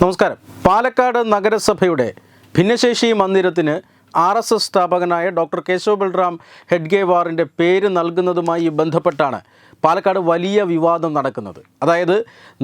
നമസ്കാരം. പാലക്കാട് നഗരസഭയുടെ ഭിന്നശേഷി മന്ദിരത്തിന് ആർ എസ് എസ് സ്ഥാപകനായ ഡോക്ടർ കേശവ ബൽറാം ഹെഡ്ഗേവാറിന്റെ പേര് നൽകുന്നതുമായി ബന്ധപ്പെട്ടാണ് പാലക്കാട് വലിയ വിവാദം നടക്കുന്നത്. അതായത്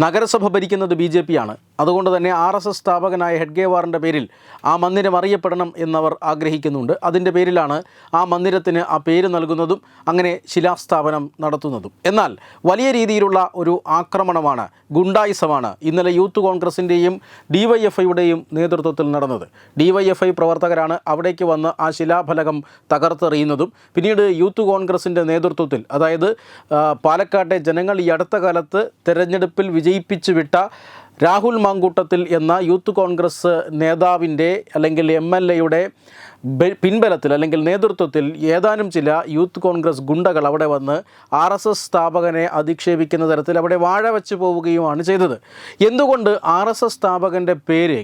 നഗരസഭ ഭരിക്കുന്നത് ബി ജെ പി ആണ്. അതുകൊണ്ട് തന്നെ ആർ എസ് എസ് സ്ഥാപകനായ ഹെഡ്ഗേവാറിന്റെ പേരിൽ ആ മന്ദിരം അറിയപ്പെടണം എന്നവർ ആഗ്രഹിക്കുന്നുണ്ട്. അതിന്റെ പേരിലാണ് ആ മന്ദിരത്തിന് ആ പേര് നൽകുന്നതും അങ്ങനെ ശിലാസ്ഥാപനം നടത്തുന്നതും. എന്നാൽ വലിയ രീതിയിലുള്ള ഒരു ആക്രമണമാണ് ഗുണ്ടായിസമാണ് ഇന്നലെ യൂത്ത് കോൺഗ്രസിന്റെയും ഡി വൈ എഫ് ഐയുടെയും നേതൃത്വത്തിൽ നടന്നത്. ഡി വൈ എഫ് ഐ പ്രവർത്തകരാണ് അവിടേക്ക് വന്ന് ആ ശിലാഫലകം തകർത്തെറിയുന്നതും പിന്നീട് യൂത്ത് കോൺഗ്രസിന്റെ നേതൃത്വത്തിൽ അതായത് പാലക്കാട്ടെ ജനങ്ങൾ ഈ അടുത്ത കാലത്ത് തെരഞ്ഞെടുപ്പിൽ വിജയിപ്പിച്ചു വിട്ട രാഹുൽ മാങ്കൂട്ടത്തിൽ എന്ന യൂത്ത് കോൺഗ്രസ് നേതാവിന്റെ അല്ലെങ്കിൽ എം എൽ എയുടെ പിൻബലത്തിൽ അല്ലെങ്കിൽ നേതൃത്വത്തിൽ ഏതാനും ചില യൂത്ത് കോൺഗ്രസ് ഗുണ്ടകൾ അവിടെ വന്ന് ആർ എസ് എസ് സ്ഥാപകനെ അധിക്ഷേപിക്കുന്ന തരത്തിൽ അവിടെ വാഴ വെച്ച് പോവുകയുമാണ് ചെയ്തത്. എന്തുകൊണ്ട് ആർ എസ് എസ് സ്ഥാപകന്റെ പേര്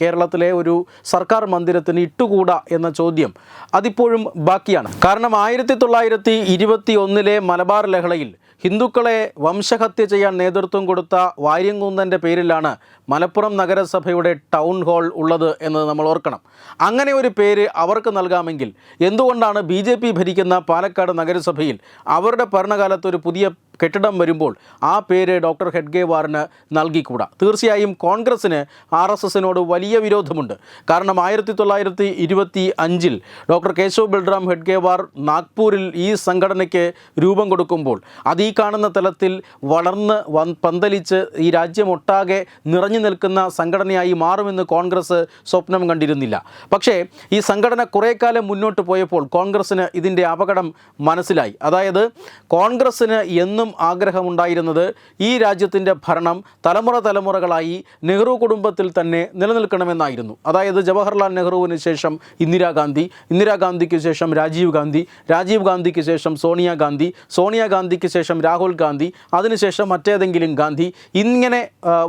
കേരളത്തിലെ ഒരു സർക്കാർ മന്ദിരത്തിന് ഇട്ടുകൂടാ എന്ന ചോദ്യം അതിപ്പോഴും ബാക്കിയാണ്. കാരണം ആയിരത്തി തൊള്ളായിരത്തി ഇരുപത്തി ഒന്നിലെ മലബാർ ലഹളയിൽ ഹിന്ദുക്കളെ വംശഹത്യ ചെയ്യാൻ നേതൃത്വം കൊടുത്ത വാര്യംകുന്നന്റെ പേരിലാണ് മലപ്പുറം നഗരസഭയുടെ ടൗൺ ഹാൾ ഉള്ളത് എന്നത് നമ്മൾ ഓർക്കണം. അങ്ങനെ ഒരു പേര് അവർക്ക് നൽകാമെങ്കിൽ എന്തുകൊണ്ടാണ് ബി ഭരിക്കുന്ന പാലക്കാട് നഗരസഭയിൽ അവരുടെ ഭരണകാലത്ത് ഒരു പുതിയ കെട്ടിടം വരുമ്പോൾ ആ പേര് ഡോക്ടർ ഹെഡ്ഗേവാറിന് നൽകിക്കൂടാ. തീർച്ചയായും കോൺഗ്രസ്സിന് ആർ എസ് എസിനോട് വലിയ വിരോധമുണ്ട്. കാരണം ആയിരത്തി തൊള്ളായിരത്തി ഇരുപത്തി അഞ്ചിൽ ഡോക്ടർ കേശവ് ബൽറാം ഹെഡ്ഗേവാർ നാഗ്പൂരിൽ ഈ സംഘടനയ്ക്ക് രൂപം കൊടുക്കുമ്പോൾ അത് ഈ കാണുന്ന തലത്തിൽ വളർന്ന് വൻ പന്തലിച്ച് ഈ രാജ്യമൊട്ടാകെ നിറഞ്ഞു നിൽക്കുന്ന സംഘടനയായി മാറുമെന്ന് കോൺഗ്രസ് സ്വപ്നം കണ്ടിരുന്നില്ല. പക്ഷേ ഈ സംഘടന കുറേ കാലം മുന്നോട്ട് പോയപ്പോൾ കോൺഗ്രസ്സിന് ഇതിന്റെ അപകടം മനസ്സിലായി. അതായത് കോൺഗ്രസ്സിന് എന്നും ആഗ്രഹമുണ്ടായിരുന്നത് ഈ രാജ്യത്തിന്റെ ഭരണം തലമുറ തലമുറകളായി നെഹ്റു കുടുംബത്തിൽ തന്നെ നിലനിൽക്കണമെന്നായിരുന്നു. അതായത് ജവഹർലാൽ നെഹ്റുവിന് ശേഷം ഇന്ദിരാഗാന്ധി ഇന്ദിരാഗാന്ധിക്ക് ശേഷം രാജീവ് ഗാന്ധി രാജീവ് ഗാന്ധിക്ക് ശേഷം സോണിയാഗാന്ധി സോണിയാഗാന്ധിക്ക് ശേഷം രാഹുൽ ഗാന്ധി അതിനുശേഷം മറ്റേതെങ്കിലും ഗാന്ധി ഇങ്ങനെ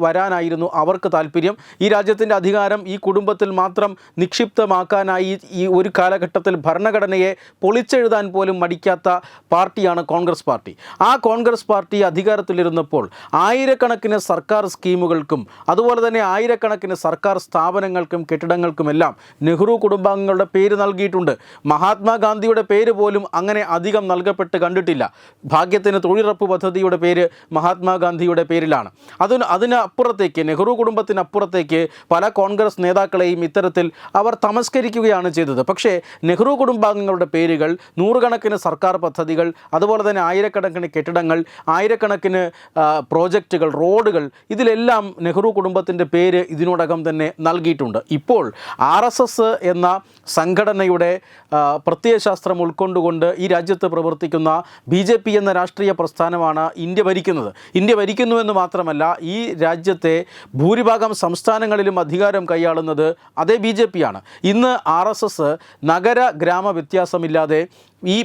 വരാനായിരുന്നു അവർക്ക് താല്പര്യം. ഈ രാജ്യത്തിന്റെ അധികാരം ഈ കുടുംബത്തിൽ മാത്രം നിക്ഷിപ്തമാക്കാനായി ഈ ഒരു കാലഘട്ടത്തിൽ ഭരണഘടനയെ പൊളിച്ചെഴുതാൻ പോലും മടിക്കാത്ത പാർട്ടിയാണ് കോൺഗ്രസ് പാർട്ടി. ആ കോൺഗ്രസ് പാർട്ടി അധികാരത്തിലിരുന്നപ്പോൾ ആയിരക്കണക്കിന് സർക്കാർ സ്കീമുകൾക്കും അതുപോലെ തന്നെ ആയിരക്കണക്കിന് സർക്കാർ സ്ഥാപനങ്ങൾക്കും കെട്ടിടങ്ങൾക്കുമെല്ലാം നെഹ്റു കുടുംബാംഗങ്ങളുടെ പേര് നൽകിയിട്ടുണ്ട്. മഹാത്മാഗാന്ധിയുടെ പേര് പോലും അങ്ങനെ അധികം നൽകപ്പെട്ട് കണ്ടിട്ടില്ല. ഭാഗ്യത്തിന് തൊഴിലുറപ്പ് പദ്ധതിയുടെ പേര് മഹാത്മാഗാന്ധിയുടെ പേരിലാണ്. അതിന് അതിനപ്പുറത്തേക്ക് നെഹ്റു കുടുംബത്തിനപ്പുറത്തേക്ക് പല കോൺഗ്രസ് നേതാക്കളെയും ഇത്തരത്തിൽ അവർ തമസ്കരിക്കുകയാണ് ചെയ്തത്. പക്ഷേ നെഹ്റു കുടുംബാംഗങ്ങളുടെ പേരുകൾ നൂറുകണക്കിന് സർക്കാർ പദ്ധതികൾ അതുപോലെ തന്നെ ആയിരക്കണക്കിന് കെട്ടിടങ്ങൾ ആയിരക്കണക്കിന് പ്രോജക്റ്റുകൾ റോഡുകൾ ഇതിലെല്ലാം നെഹ്റു കുടുംബത്തിന്റെ പേര് ഇതിനോടകം തന്നെ നൽകിയിട്ടുണ്ട്. ഇപ്പോൾ ആർ എസ് എസ് എന്ന സംഘടനയുടെ പ്രത്യയശാസ്ത്രം ഉൾക്കൊണ്ടുകൊണ്ട് ഈ രാജ്യത്ത് പ്രവർത്തിക്കുന്ന ബി ജെ പി എന്ന രാഷ്ട്രീയ പ്രസ്ഥാനമാണ് ഇന്ത്യ ഭരിക്കുന്നത്. ഇന്ത്യ ഭരിക്കുന്നുവെന്ന് മാത്രമല്ല ഈ രാജ്യത്തെ ഭൂരിഭാഗം സംസ്ഥാനങ്ങളിലും അധികാരം കൈയാളുന്നത് അതേ ബി ജെ പി ആണ്. ഇന്ന് ആർ എസ് എസ് നഗര ഗ്രാമ വ്യത്യാസമില്ലാതെ ഈ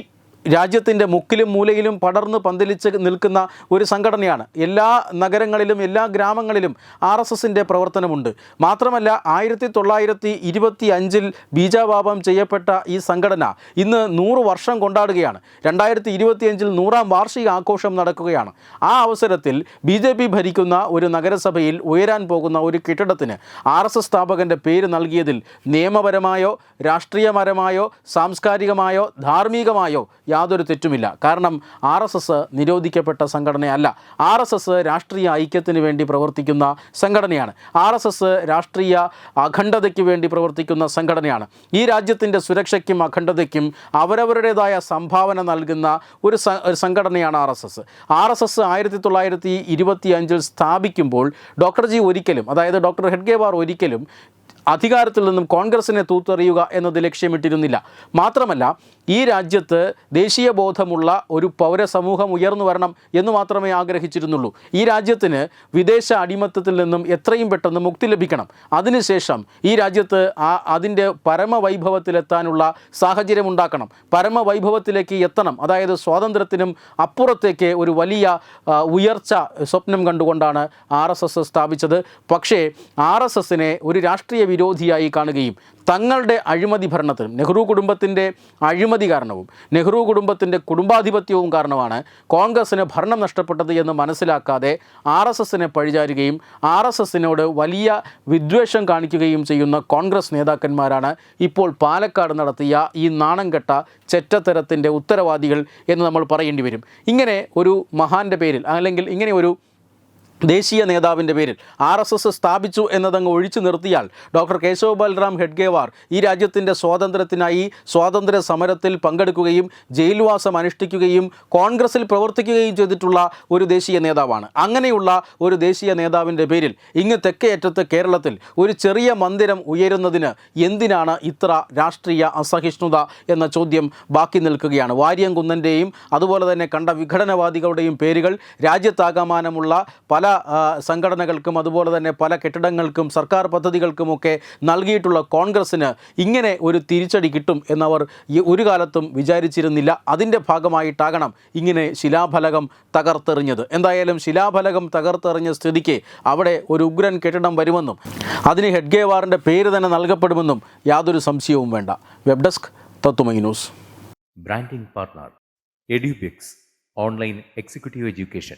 രാജ്യത്തിന്റെ മുക്കിലും മൂലയിലും പടർന്ന് പന്തലിച്ച് നിൽക്കുന്ന ഒരു സംഘടനയാണ്. എല്ലാ നഗരങ്ങളിലും എല്ലാ ഗ്രാമങ്ങളിലും ആർ എസ് എസിന്റെ പ്രവർത്തനമുണ്ട്. മാത്രമല്ല ആയിരത്തി തൊള്ളായിരത്തി ഇരുപത്തി അഞ്ചിൽ ബീജാപാപം ചെയ്യപ്പെട്ട ഈ സംഘടന ഇന്ന് നൂറ് വർഷം കൊണ്ടാടുകയാണ്. രണ്ടായിരത്തി ഇരുപത്തിയഞ്ചിൽ നൂറാം വാർഷിക ആഘോഷം നടക്കുകയാണ്. ആ അവസരത്തിൽ ബി ജെ പി ഭരിക്കുന്ന ഒരു നഗരസഭയിൽ ഉയരാൻ പോകുന്ന ഒരു കെട്ടിടത്തിന് ആർ എസ് എസ് സ്ഥാപകന്റെ പേര് നൽകിയതിൽ നിയമപരമായോ രാഷ്ട്രീയപരമായോ സാംസ്കാരികമായോ ധാർമ്മികമായോ യാതൊരു തെറ്റുമില്ല. കാരണം ആർ എസ് എസ് നിരോധിക്കപ്പെട്ട സംഘടനയല്ല. ആർ എസ് എസ് രാഷ്ട്രീയ ഐക്യത്തിന് വേണ്ടി പ്രവർത്തിക്കുന്ന സംഘടനയാണ്. ആർ എസ് എസ് രാഷ്ട്രീയ അഖണ്ഡതയ്ക്ക് വേണ്ടി പ്രവർത്തിക്കുന്ന സംഘടനയാണ്. ഈ രാജ്യത്തിന്റെ സുരക്ഷയ്ക്കും അഖണ്ഡതയ്ക്കും അവരവരുടേതായ സംഭാവന നൽകുന്ന ഒരു സംഘടനയാണ് R S S. R S S ആയിരത്തി തൊള്ളായിരത്തി ഇരുപത്തി അഞ്ചിൽ സ്ഥാപിക്കുമ്പോൾ ഡോക്ടർ ജി ഒരിക്കലും അതായത് ഡോക്ടർ ഹെഡ്ഗേവാർ ഒരിക്കലും അധികാരത്തിൽ നിന്നും കോൺഗ്രസിനെ തൂത്തെറിയുക എന്നത് ലക്ഷ്യമിട്ടിരുന്നില്ല. മാത്രമല്ല ഈ രാജ്യത്ത് ദേശീയ ബോധമുള്ള ഒരു പൗരസമൂഹം ഉയർന്നു വരണം എന്ന് മാത്രമേ ആഗ്രഹിച്ചിരുന്നുള്ളൂ. ഈ രാജ്യത്തിന് വിദേശ അടിമത്തത്തിൽ നിന്നും എത്രയും പെട്ടെന്ന് മുക്തി ലഭിക്കണം. അതിനുശേഷം ഈ രാജ്യത്ത് ആ അതിന്റെ പരമവൈഭവത്തിലെത്താനുള്ള സാഹചര്യം ഉണ്ടാക്കണം പരമവൈഭവത്തിലേക്ക് എത്തണം. അതായത് സ്വാതന്ത്ര്യത്തിനും അപ്പുറത്തേക്ക് ഒരു വലിയ ഉയർച്ച സ്വപ്നം കണ്ടുകൊണ്ടാണ് ആർ സ്ഥാപിച്ചത്. പക്ഷേ ആർ ഒരു രാഷ്ട്രീയ വിരോധിയായി കാണുകയും തങ്ങളുടെ അഴിമതി ഭരണത്തിനും നെഹ്റു കുടുംബത്തിന്റെ അഴിമതി കാരണവും നെഹ്റു കുടുംബത്തിന്റെ കുടുംബാധിപത്യവും കാരണമാണ് കോൺഗ്രസ്സിന് ഭരണം നഷ്ടപ്പെട്ടത് എന്ന് മനസ്സിലാക്കാതെ ആർ എസ് എസിനെ പഴിചാരുകയും ആർ എസ് എസിനോട് വലിയ വിദ്വേഷം കാണിക്കുകയും ചെയ്യുന്ന കോൺഗ്രസ് നേതാക്കന്മാരാണ് ഇപ്പോൾ പാലക്കാട് നടത്തിയ ഈ നാണം കെട്ട ചെറ്റത്തരത്തിന്റെ ഉത്തരവാദികൾ എന്ന് നമ്മൾ പറയേണ്ടി വരും. ഇങ്ങനെ ഒരു മഹാന്റെ പേരിൽ അല്ലെങ്കിൽ ഇങ്ങനെ ഒരു ദേശീയ നേതാവിന്റെ പേരിൽ ആർ എസ് എസ് സ്ഥാപിച്ചു എന്നതങ്ങ് ഒഴിച്ചു നിർത്തിയാൽ ഡോക്ടർ കേശവ് ബൽറാം ഹെഡ്ഗേവാർ ഈ രാജ്യത്തിന്റെ സ്വാതന്ത്ര്യത്തിനായി സ്വാതന്ത്ര്യ സമരത്തിൽ പങ്കെടുക്കുകയും ജയിൽവാസം അനുഷ്ഠിക്കുകയും കോൺഗ്രസിൽ പ്രവർത്തിക്കുകയും ചെയ്തിട്ടുള്ള ഒരു ദേശീയ നേതാവാണ്. അങ്ങനെയുള്ള ഒരു ദേശീയ നേതാവിന്റെ പേരിൽ ഇങ്ങ് തെക്കേയറ്റത്ത് കേരളത്തിൽ ഒരു ചെറിയ മന്ദിരം ഉയരുന്നതിന് എന്തിനാണ് ഇത്ര രാഷ്ട്രീയ അസഹിഷ്ണുത എന്ന ചോദ്യം ബാക്കി നിൽക്കുകയാണ്. വാര്യംകുന്നന്റെയും അതുപോലെ തന്നെ കണ്ട വിഘടനവാദികളുടെയും പേരുകൾ രാജ്യത്താകമാനമുള്ള പല സംഘടനകൾക്കും അതുപോലെ തന്നെ പല കെട്ടിടങ്ങൾക്കും സർക്കാർ പദ്ധതികൾക്കുമൊക്കെ നൽകിയിട്ടുള്ള കോൺഗ്രസ്സിന് ഇങ്ങനെ ഒരു തിരിച്ചടി കിട്ടും എന്നവർ ഒരു കാലത്തും വിചാരിച്ചിരുന്നില്ല. അതിന്റെ ഭാഗമായിട്ടാകണം ഇങ്ങനെ ശിലാഫലകം തകർത്തെറിഞ്ഞത്. എന്തായാലും ശിലാഫലകം തകർത്തെറിഞ്ഞ സ്ഥിതിക്ക് അവിടെ ഒരു ഉഗ്രൻ കെട്ടിടം വരുമെന്നും അതിന് ഹെഡ്ഗേവാറിന്റെ പേര് തന്നെ നൽകപ്പെടുമെന്നും യാതൊരു സംശയവും വേണ്ട. വെബ് ഡെസ്ക് തത്തുമൈ news. Branding partner Edubix online executive education.